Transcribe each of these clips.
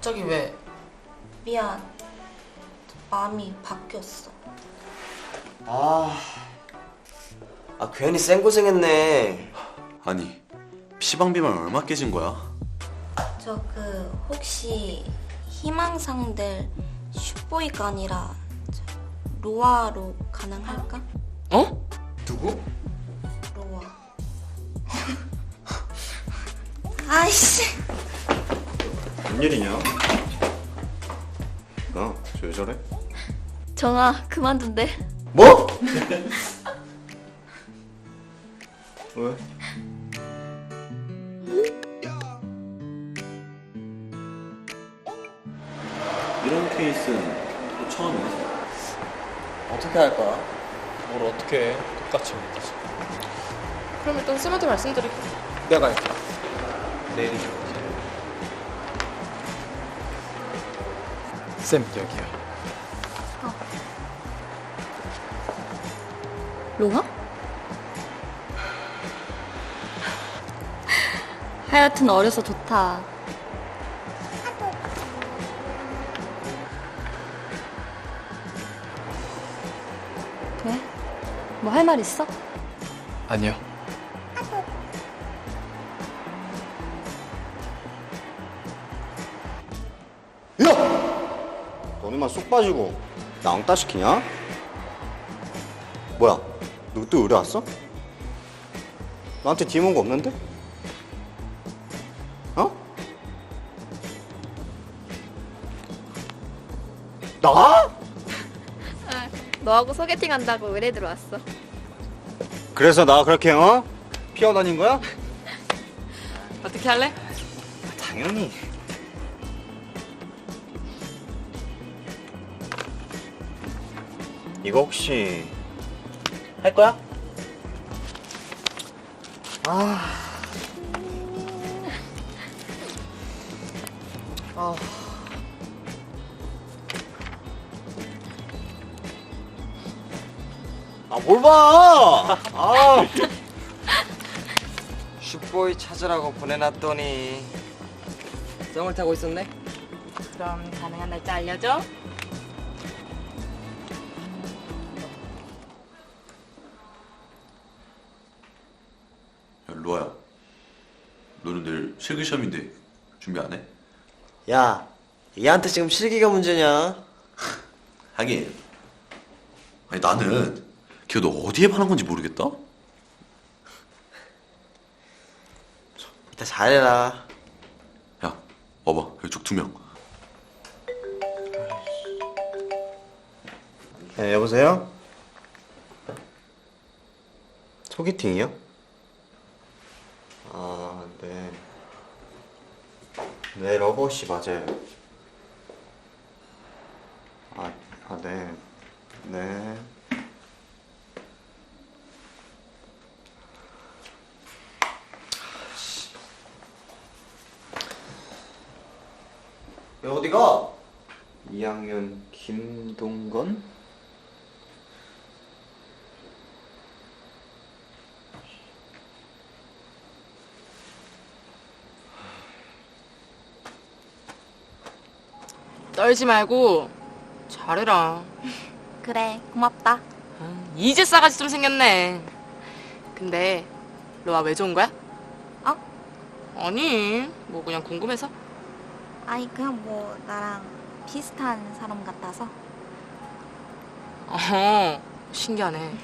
갑자기 왜? 미안. 마음이 바뀌었어. 아, 아 괜히 생고생했네. 아니 피방비만 얼마 깨진 거야? 저 그 혹시 희망상들 슈보이가 아니라 저 로아로 가능할까? 어? 누구? 로아. 아이씨. 웬일이냐? 나, 왜 저래? 정아 그만둔대. 뭐? 왜? 이런 케이스는 또 처음이네. 어떻게 할 거야? 뭘 어떻게 해? 똑같이 못하지. 그럼 일단 쌤한테 말씀드릴게. 내가 할게. 내일이 쌤 여기야. 로아? 하여튼 어려서 좋다. 왜? 뭐 할 말 있어? 아니요. 야! 너네만 쏙 빠지고 나 엉따 시키냐? 뭐야? 누구 또 의뢰 왔어? 나한테 DM 온거 없는데? 어? 나? 너하고 소개팅 한다고 의뢰 들어왔어. 그래서 나 그렇게 어? 피어 다닌 거야? 어떻게 할래? 당연히. 이거 혹시 할 거야? 아. 아. 아, 뭘 봐! 아. 슈보이 찾으라고 보내놨더니 썸을 타고 있었네? 그럼 가능한 날짜 알려줘. 로아야. 너는 내일 실기 시험인데 준비 안 해? 야, 얘한테 지금 실기가 문제냐? 하긴. 아니 나는 걔 너 어디에 반한 건지 모르겠다. 이따 잘해라. 야, 와봐. 이쪽 두 명. 네, 여보세요? 소개팅이요? 아, 네. 네, 러버씨 맞아요. 아, 아, 네. 네. 야, 어디가? 2학년 김동건? 떨지 말고 잘해라. 그래 고맙다. 아, 이제 싸가지 좀 생겼네. 근데 로아 왜 좋은 거야? 어? 아니 뭐 그냥 궁금해서. 아니 그냥 뭐 나랑 비슷한 사람 같아서. 어 신기하네.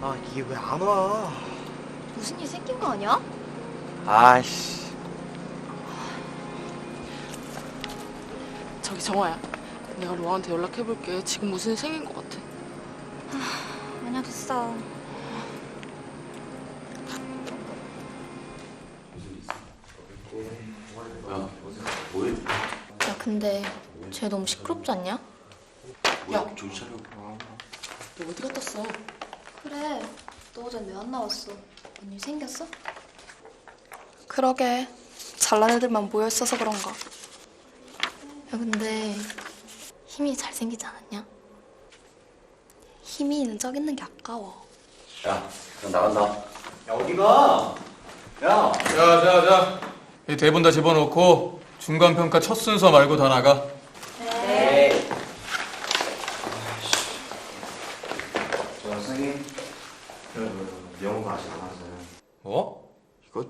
아, 이게 왜 안 와? 무슨 일 생긴 거 아니야? 아이씨. 저기 정화야. 내가 로아한테 연락해볼게. 지금 무슨 일 생긴 것 같아. 아니야 됐어. 야, 뭐해? 야 근데 쟤 너무 시끄럽지 않냐? 뭐야? 정신 차려. 너 어디 갔다 왔어? 그래. 너 어제 왜 안 나왔어? 뭔 일 생겼어? 그러게 잘난 애들만 모여 있어서 그런가. 야 근데 힘이 잘생기지 않았냐? 힘이 있는 적 있는 게 아까워. 야, 그럼 나간다. 야 어디가? 야 자, 자, 자. 이 대본 다 집어넣고 중간 평가 첫 순서 말고 다 나가. 저 선생님 영어가 아직 안 왔어요 뭐?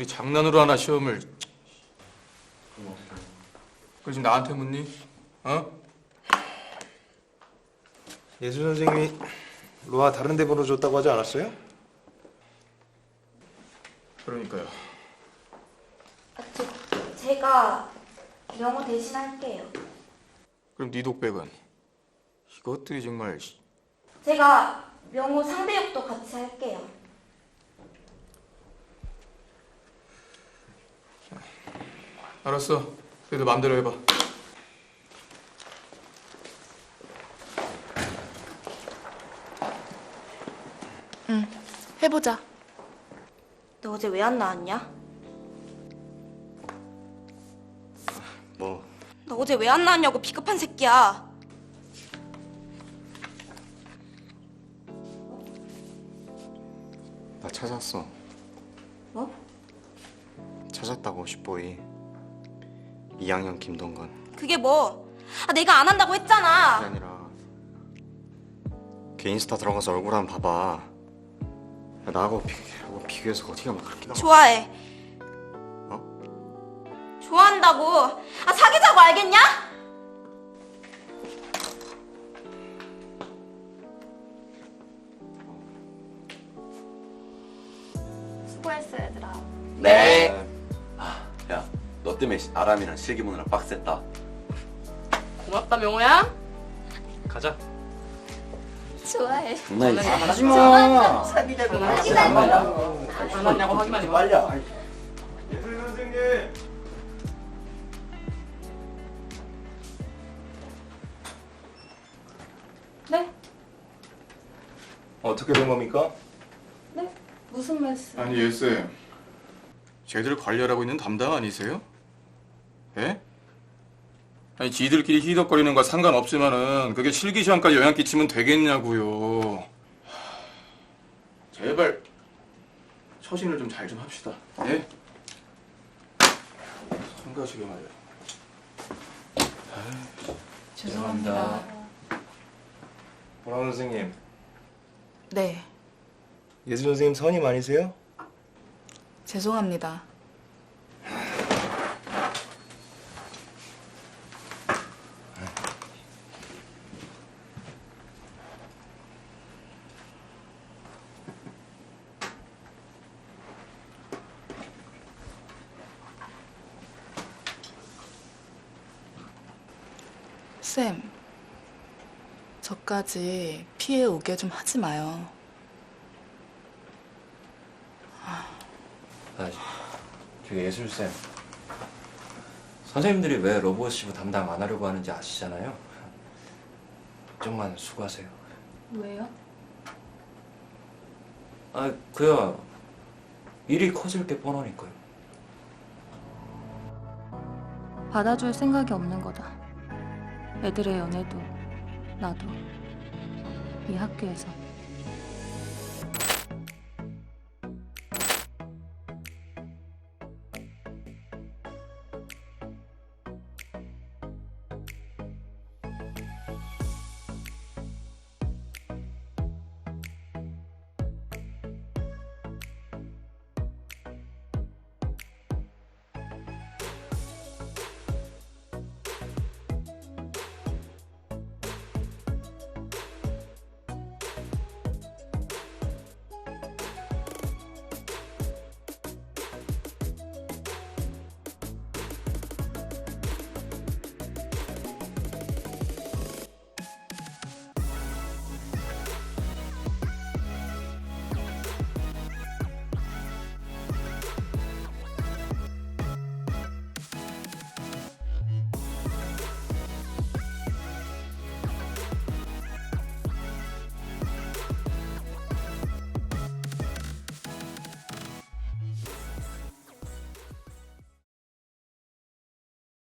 이것들이 장난으로 하나 시험을. 그걸 지금 나한테 묻니? 어? 예수 선생님이 로아 다른 데 보내줬다고 하지 않았어요? 그러니까요. 아, 저, 제가 영어 대신 할게요. 그럼 네 독백은? 이것들이 정말 씨. 제가 명호 상대역도 같이 할게요. 알았어. 그래도 마음대로 해봐. 해보자. 너 어제 왜 안 나왔냐? 뭐 너 어제 왜 안 나왔냐고 비겁한 새끼야. 나 찾았어 뭐? 찾았다고 슈보이 2학년 김동건 그게 뭐? 아, 내가 안 한다고 그게 했잖아. 아니라 걔 인스타 들어가서 얼굴 한번 봐봐 야, 나하고 비교하고 비교해서 어디가 막 그렇게 나와 좋아해. 어? 좋아한다고. 아, 사귀자고 알겠냐? 수고했어 얘들아. 네. 아, 때문에 아람이랑 실기 보느라 빡셌다. 고맙다 명호야. 가자. 좋아해. 장난이지. 하지마 안 왔냐고 확인만 해봐. 빨리야 예수 선생님. 네? 어떻게 된 겁니까? 네? 무슨 말씀? 아니 예쌤. 쟤들 관리하고 있는 담당 아니세요? 예? 아니 지들끼리 희덕거리는 거 상관없지만은 그게 실기 시험까지 영향 끼치면 되겠냐고요. 하, 제발 처신을 좀 잘 좀 합시다. 예? 성가시게 말이야. 죄송합니다. 보라 선생님. 네, 예수 선생님 선임 아니세요? 죄송합니다. 쌤, 저까지 피해 오게 좀 하지 마요. 아, 저기 예술쌤 선생님들이 왜 로보시브 담당 안 하려고 하는지 아시잖아요 좀만 수고하세요 왜요? 아 그야 일이 커질 게 뻔하니까요 받아줄 생각이 없는 거다. 애들의 연애도 나도 이 학교에서